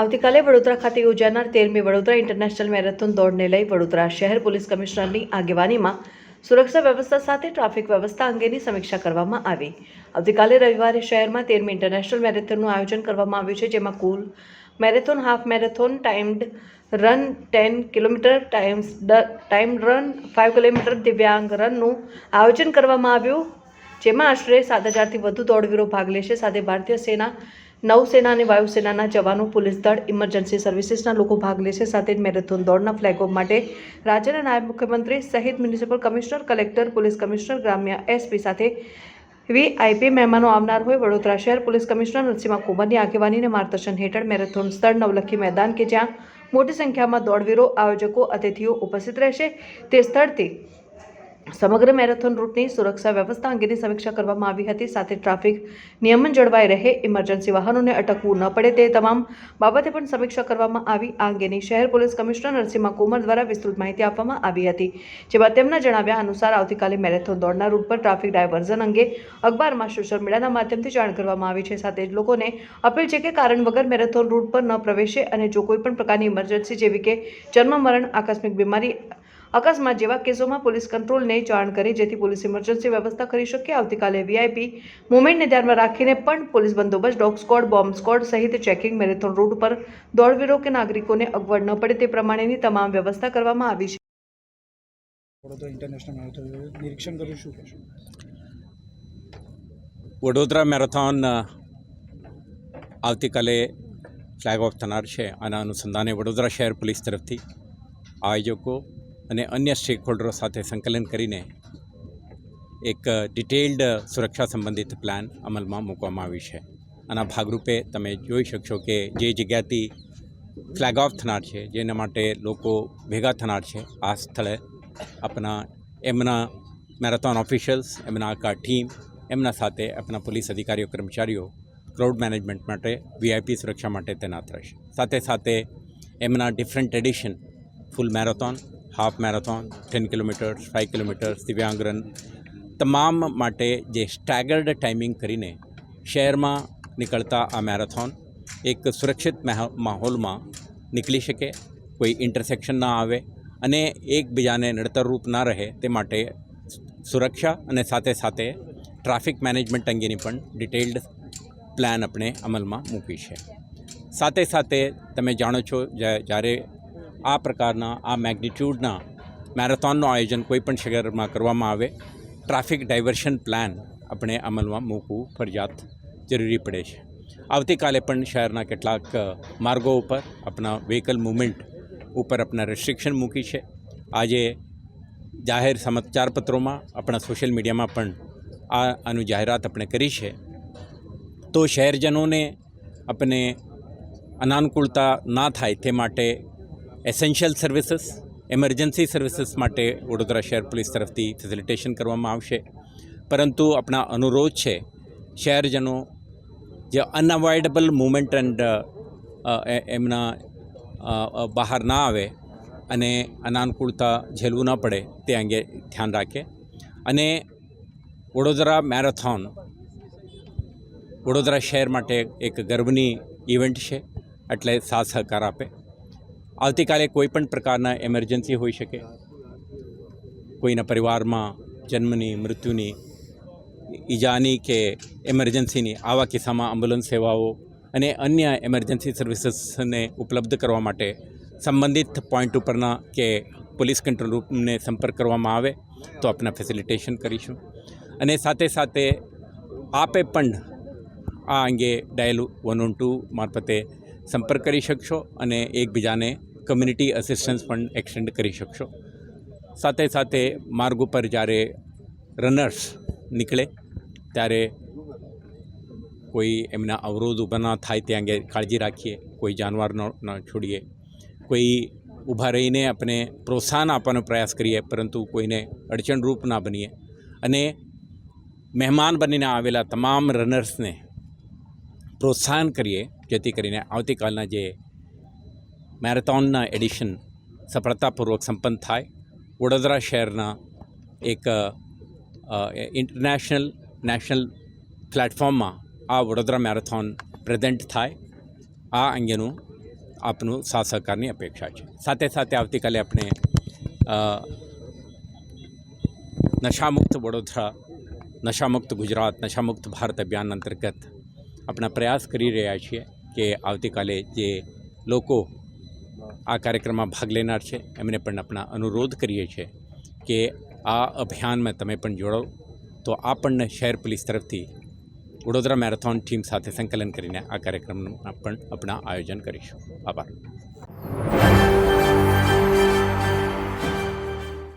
આવતીકાલે વડોદરા ખાતે યોજાનાર તેરમી વડોદરા ઇન્ટરનેશનલ મેરેથોન દોડને લઈ વડોદરા શહેર પોલીસ કમિશનરની આગેવાનીમાં સુરક્ષા વ્યવસ્થા સાથે ટ્રાફિક વ્યવસ્થા અંગેની સમીક્ષા કરવામાં આવી. આવતીકાલે રવિવારે શહેરમાં તેરમી ઇન્ટરનેશનલ મેરેથોનનું આયોજન કરવામાં આવ્યું છે, જેમાં કુલ marathon, half marathon, timed run ten kilometre, times time run five kilometre, દિવ્યાંગ રનનું આયોજન કરવામાં આવ્યું, જેમાં આશરે સાત હજારથી વધુ દોડવીરો ભાગ લેશે. સાથે ભારતીય સેના નૌસેના અને વાયુસેનાના જવાનો પોલીસ દળ ઇમરજન્સી સર્વિસીસના લોકો ભાગ લેશે, સાથે જ મેરેથોન દોડના ફ્લેગ ઓફ માટે રાજ્યના નાયબ મુખ્યમંત્રી સહિત municipal commissioner, collector, police commissioner, ગ્રામ્ય એસપી સાથે વીઆઈપી મહેમાનો આવનાર હોય. વડોદરા શહેર પોલીસ કમિશનર નરસિંહા કુંભરની આગેવાનીને માર્ગદર્શન હેઠળ મેરેથોન સ્થળ નવલખી મેદાન કે જ્યાં મોટી સંખ્યામાં દોડવીરો, આયોજકો, અતિથિઓ ઉપસ્થિત રહેશે. તે સ્થળથી સમગ્ર મેરેથોન રૂટની સુરક્ષા વ્યવસ્થા અંગેની સમીક્ષા કરવામાં આવી હતી. સાથે ટ્રાફિક નિયમન જળવાઈ રહે, ઇમરજન્સી વાહનોને અટકવું ન પડે તે તમામ બાબતે પણ સમીક્ષા કરવામાં આવી. આ અંગેની શહેર પોલીસ કમિશનર નરસિંહા કુમાર દ્વારા વિસ્તૃત માહિતી આપવામાં આવી હતી, જેમાં તેમના જણાવ્યા અનુસાર આવતીકાલે મેરેથોન દોડના રૂટ પર ટ્રાફિક ડાયવર્ઝન અંગે અખબારમાં સોશિયલ મીડિયાના માધ્યમથી જાણ કરવામાં આવી છે. સાથે જ લોકોને અપીલ છે કે કારણ વગર મેરેથોન રૂટ પર ન પ્રવેશે અને જો કોઈ પણ પ્રકારની ઇમરજન્સી જેવી કે જન્મ, મરણ, આકસ્મિક બીમારી અકસ્માત જેવા કેસોમાં પોલીસ કંટ્રોલને જાણ કરી જેથી પોલીસ ઇમરજન્સી વ્યવસ્થા કરી શકે. આવતીકાલે વીઆઈપી મુવમેન્ટને ધ્યાનમાં રાખીને પણ પોલીસ બંદોબસ્ત ડોગ સ્કોડ બોમ્બ સ્કોડ સહિત ચેકિંગ મેરેથોન રૂટ પર દોડવીરો કે નાગરિકોને અગવડ ન પડે તે પ્રમાણેની તમામ વ્યવસ્થા કરવામાં આવી છે. વડોદરા ઇન્ટરનેશનલ મેરેથોન નિરીક્ષણ કર્યું શું કહેશું? વડોદરા મેરેથોન આવતીકાલે ફ્લેગ ઓફ થનાર છે. આના અનુસંધાને વડોદરા શહેર પોલીસ તરફથી આયોજકો અને અન્ય સ્ટેકહોલ્ડરો સાથે સંકલન કરીને એક ડિટેલ્ડ સુરક્ષા સંબંધિત પ્લાન અમલમાં મૂકવામાં આવી છે. આના ભાગરૂપે તમે જોઈ શકશો કે જે જગ્યાથી ફ્લેગ ઓફ થનાર છે, જેના માટે લોકો ભેગા થનાર છે, આ સ્થળે આપણા એમના મેરેથોન ઓફિશિયલ્સ એમના આખા ટીમ એમના સાથે આપણા પોલીસ અધિકારીઓ, કર્મચારીઓ ક્રાઉડ મેનેજમેન્ટ માટે વીઆઈપી સુરક્ષા માટે તૈનાત રહેશે. સાથે સાથે એમના different edition full marathon half marathon ten kilometres five kilometres, દિવ્યાંગ રન, તમામ માટે જે સ્ટેગર્ડ ટાઈમિંગ કરીને શહેરમાં નીકળતા આ મેરેથોન એક સુરક્ષિત માહોલમાં નીકળી શકે, કોઈ ઇન્ટરસેક્શન ના આવે અને એકબીજાને નડતરરૂપ ના રહે તે માટે સુરક્ષા અને સાથે સાથે ટ્રાફિક મેનેજમેન્ટ અંગેની પણ ડિટેલ્ડ પ્લાન આપણે અમલમાં મૂકી છે. સાથે સાથે તમે જાણો છો, જ્યા- જ્યારે આ પ્રકારના આ મેગ્નિટ્યૂડના મેરેથોનનું આયોજન કોઈ પણ શહેરમાં કરવામાં આવે, ટ્રાફિક ડાયવર્શન પ્લાન આપણે અમલમાં મૂકવું ફરજિયાત જરૂરી પડે છે. આવતીકાલે પણ શહેરના કેટલાક માર્ગો ઉપર આપણા વ્હીકલ મુવમેન્ટ ઉપર આપણા રેસ્ટ્રિક્શન મૂકી છે. આજે જાહેર સમાચારપત્રોમાં આપણા સોશિયલ મીડિયામાં પણ આ આનું જાહેરાત આપણે કરી છે. તો શહેરજનોને આપણે અનાનુકૂળતા ના થાય તે માટે એસેન્શિયલ સર્વિસીસ એમરજન્સી સર્વિસીસ માટે વડોદરા શહેર પોલીસ તરફથી ફેસિલિટેશન કરવામાં આવશે. પરંતુ આપણા અનુરોધ છે, શહેરજનો જે અનઅવોઇડેબલ મુમેન્ટ એન્ડ એમના બહાર ના આવે અને અનાનુકૂળતા ઝેલવું ન પડે તે અંગે ધ્યાન રાખે. અને વડોદરા મેરેથોન, વડોદરા શહેર માટે એક ગર્વની ઇવેન્ટ છે, એટલે સાથ સહકાર આપે. આવતીકાલે કોઈ પણ પ્રકારના એમરજન્સી હોઈ શકે. કોઈના પરિવારમાં જન્મની, મૃત્યુની, ઈજાની કે એમરજન્સીની આવા કિસ્સામાં એમ્બ્યુલન્સ સેવાઓ અને અન્ય એમરજન્સી સર્વિસીસને ઉપલબ્ધ કરવા માટે સંબંધિત પોઈન્ટ ઉપરના કે પોલીસ કંટ્રોલ રૂમને સંપર્ક કરવામાં આવે, તો આપણે ફેસિલિટેશન કરીશું. અને સાથે સાથે આપે પણ આ અંગે ડાયલ વન ઓન ટુ મારફતે સંપર્ક કરી શકશો અને એકબીજાને કમ્યુનિટી અસિસ્ટન્સ પણ એક્સટેન્ડ કરી શકશો. સાથે સાથે માર્ગ ઉપર જ્યારે રનર્સ નીકળે, ત્યારે કોઈ એમના અવરોધ ઊભા ના થાય તે અંગે કાળજી રાખીએ, કોઈ જાનવર ન છોડીએ. કોઈ ઊભા રહીને આપણે પ્રોત્સાહન આપવાનો પ્રયાસ કરીએ, પરંતુ કોઈને અડચણરૂપ ના બનીએ. અને મહેમાન બનીને આવેલા તમામ રનર્સને પ્રોત્સાહન કરીએ, જેથી કરીને આવતીકાલના જે મેરેથોનના એડિશન સફળતાપૂર્વક સંપન્ન થાય. વડોદરા શહેરના એક ઇન્ટરનેશનલ નેશનલ પ્લેટફોર્મમાં આ વડોદરા મેરેથોન પ્રેઝન્ટ થાય. આ અંગેનું આપનું સાથ સહકારની અપેક્ષા છે. સાથે સાથે આવતીકાલે આપણે નશામુક્ત વડોદરા, નશામુક્ત ગુજરાત, નશામુક્ત ભારત અભિયાન અંતર્ગત આપણા પ્રયાસ કરી રહ્યા છીએ કે આવતીકાલે જે લોકો આ કાર્યક્રમમાં ભાગ લેનાર છે. એમને પણ આપણા અનુરોધ કરીએ છીએ કે આ અભિયાનમાં તમે પણ જોડો તો આપણને શહેર પોલીસ તરફથી વડોદરા મેરેથોન ટીમ સાથે સંકલન કરીને આ કાર્યક્રમનું પણ આપણા આયોજન કરીશું. આભાર.